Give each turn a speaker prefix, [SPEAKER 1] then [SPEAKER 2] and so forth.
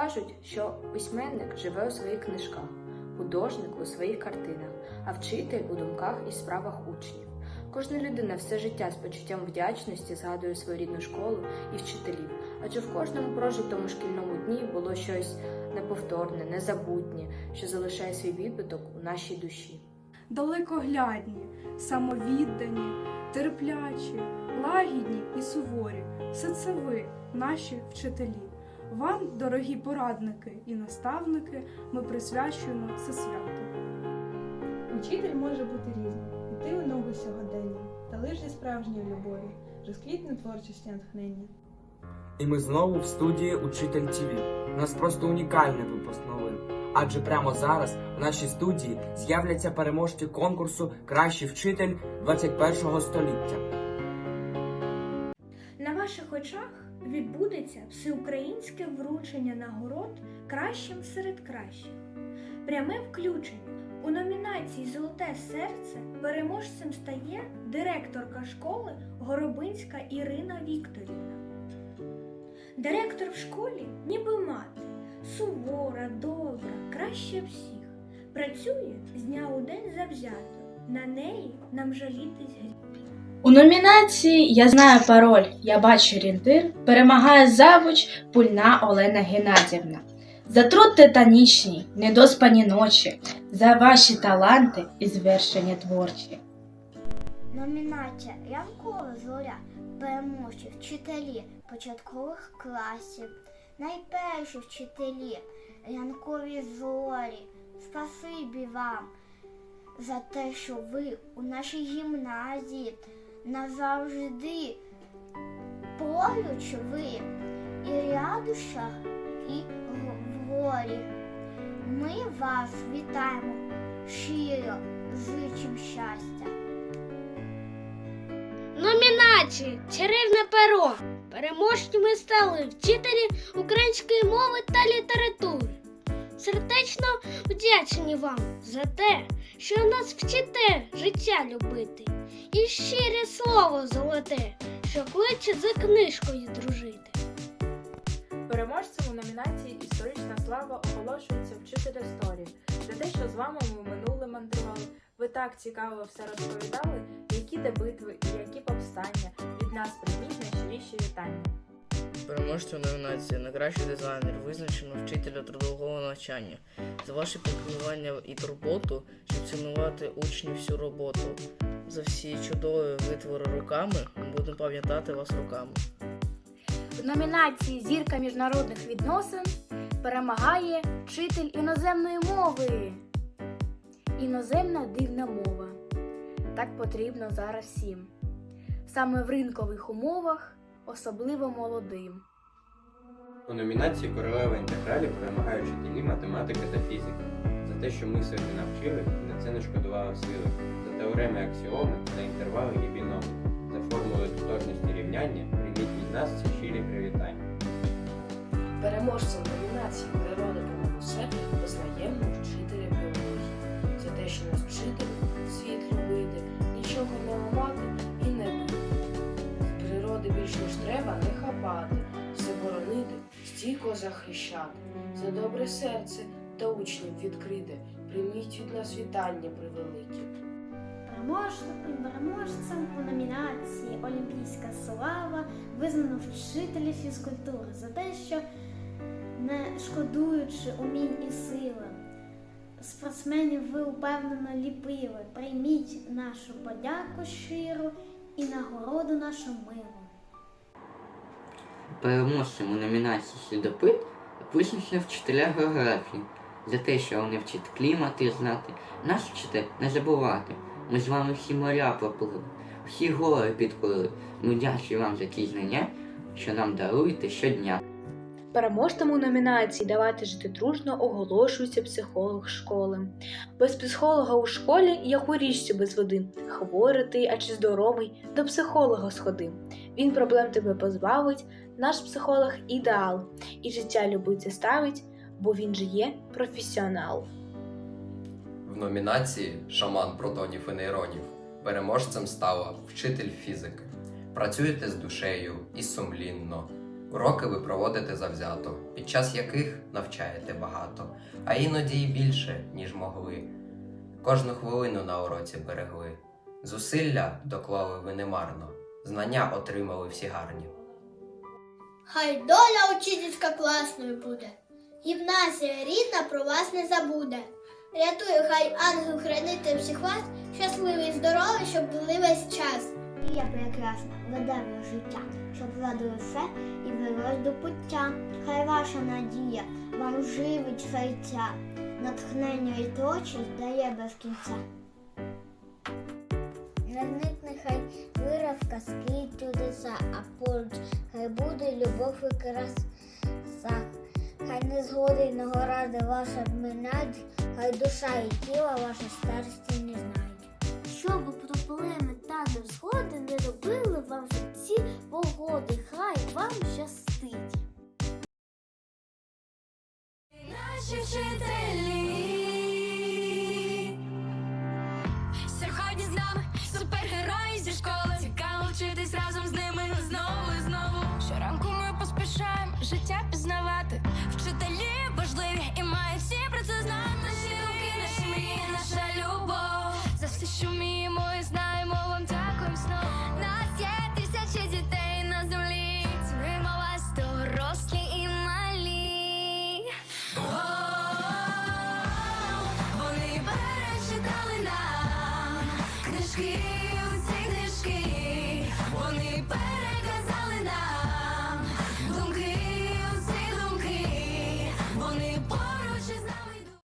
[SPEAKER 1] кажуть, що письменник живе у своїх книжках, художник у своїх картинах, а вчитель у думках і справах учнів. Кожна людина все життя з почуттям вдячності згадує свою рідну школу і вчителів, адже в кожному прожитому шкільному дні було щось неповторне, незабутнє, що залишає свій відбиток у нашій душі.
[SPEAKER 2] далекоглядні, самовіддані, терплячі, лагідні і суворі. Все це ви, наші вчителі. Вам, дорогі порадники і наставники, ми присвячуємо це свято.
[SPEAKER 3] Учитель може бути різним, іти у ногу сьогодення, та лиш зі справжньої любові, розквітне творчості натхнення.
[SPEAKER 4] І ми знову в студії Учитель ТВ. У нас просто унікальний випуск новин. Адже прямо зараз в нашій студії з'являться переможці конкурсу Кращий вчитель 21 століття.
[SPEAKER 5] На ваших очах відбудеться всеукраїнське вручення нагород кращим серед кращих. Пряме включення у номінації Золоте серце переможцем стає директорка школи Горобинська Ірина Вікторівна. Директор в школі ніби мати, сувора, добра, краще всіх. Працює з дня у день завзято. На неї нам жалітись гріх.
[SPEAKER 6] У номінації Я знаю пароль, я бачу орієнтир перемагає завуч Пульна Олена Геннадівна. За труд титанічний, недоспані ночі, за ваші таланти і звершення творчі.
[SPEAKER 7] Номінація Янкова зоря переможці вчителі початкових класів. Найперші вчителі Янкові зорі. Спасибі вам за те, що ви у нашій гімназії назавжди поруч ви і в і в горі. Ми вас вітаємо щиро, зичим щастя.
[SPEAKER 8] Номінації Чарівне перо. Переможцями стали вчителі української мови та літератури. Сердечно вдячні вам за те, що нас вчите життя любити, і щире слово золоте, що кличе за книжкою дружити.
[SPEAKER 1] Переможцем у номінації Історична слава оголошується вчитель історії за те, що з вами ми минуле мандрували. Ви так цікаво все розповідали, які де битви і які повстання. Від нас прийміть найщиріші вітання.
[SPEAKER 9] Переможцем номінації на кращий дизайнер визначено вчителя трудового навчання. За ваше піклування і турботу, щоб цінувати учнів всю роботу. За всі чудові витвори руками ми будемо пам'ятати вас руками.
[SPEAKER 10] В номінації Зірка міжнародних відносин перемагає вчитель іноземної мови. Іноземна дивна мова. Так потрібно зараз всім. Саме в ринкових умовах, особливо молодим.
[SPEAKER 11] У номінації Королева інтегралів перемагають вчителі математики та фізики за те, що мислити навчили і на це не шкодували сили, за теореми аксіоми та інтервали і біноми, за формули тотожності рівняння прийміть від нас ці щирі привітання.
[SPEAKER 12] Переможцем номінації Природа понад усе визнаємо вчителя біології за те, що нас вчитель світ любити, нічого не ламати. Природи більш ніж треба не хапати, все боронити, стійко захищати, за добре серце та учнів відкрите, прийміть від нас вітання превеликі.
[SPEAKER 7] Переможцем, переможцем у номінації Олімпійська слава визнано вчителі фізкультури за те, що не шкодуючи умінь і сили, спортсменів ви упевнено ліпили. Прийміть нашу подяку щиру і нагороду нашу милу.
[SPEAKER 13] Переможцем у номінації Слідопит визначено вчителя географії за те, що вони вчать клімат і знати. Нас вчите не забувати. Ми з вами всі моря проплили, всі гори підкорили. Ми вдячні вам за ті знання, що нам даруєте щодня.
[SPEAKER 1] Переможцем у номінації Давайте жити дружно оголошується психолог школи. Без психолога у школі, як у без води. Хворий ти, а чи здоровий, до психолога сходи. Він проблем тебе позбавить, наш психолог ідеал, і життя любить заставить, бо він же є професіонал.
[SPEAKER 14] В номінації Шаман протонів і нейронів переможцем стала вчитель фізики. Працюєте з душею і сумлінно. Уроки ви проводите завзято, під час яких навчаєте багато, а іноді й більше, ніж могли. Кожну хвилину на уроці берегли. Зусилля доклали ви немарно, знання отримали всі гарні.
[SPEAKER 7] Хай доля учительська класною буде. Гімназія рідна про вас не забуде. Рятує, хай ангел хранити всіх вас, щасливі і здорові, щоб були весь час. Я прекрасна, веде ви життя, щоб владили все і велось до пуття. Хай ваша надія вам живить серця, натхнення і творчість дає без кінця. Казки чудеса, а поруч хай буде любов і краса. Хай не згоди нагоради ваша минать, хай душа і тіла ваша старості не знають. Щоб проблеми та невзгоди не робили вам в житті погоди, хай вам щастить.
[SPEAKER 15] here.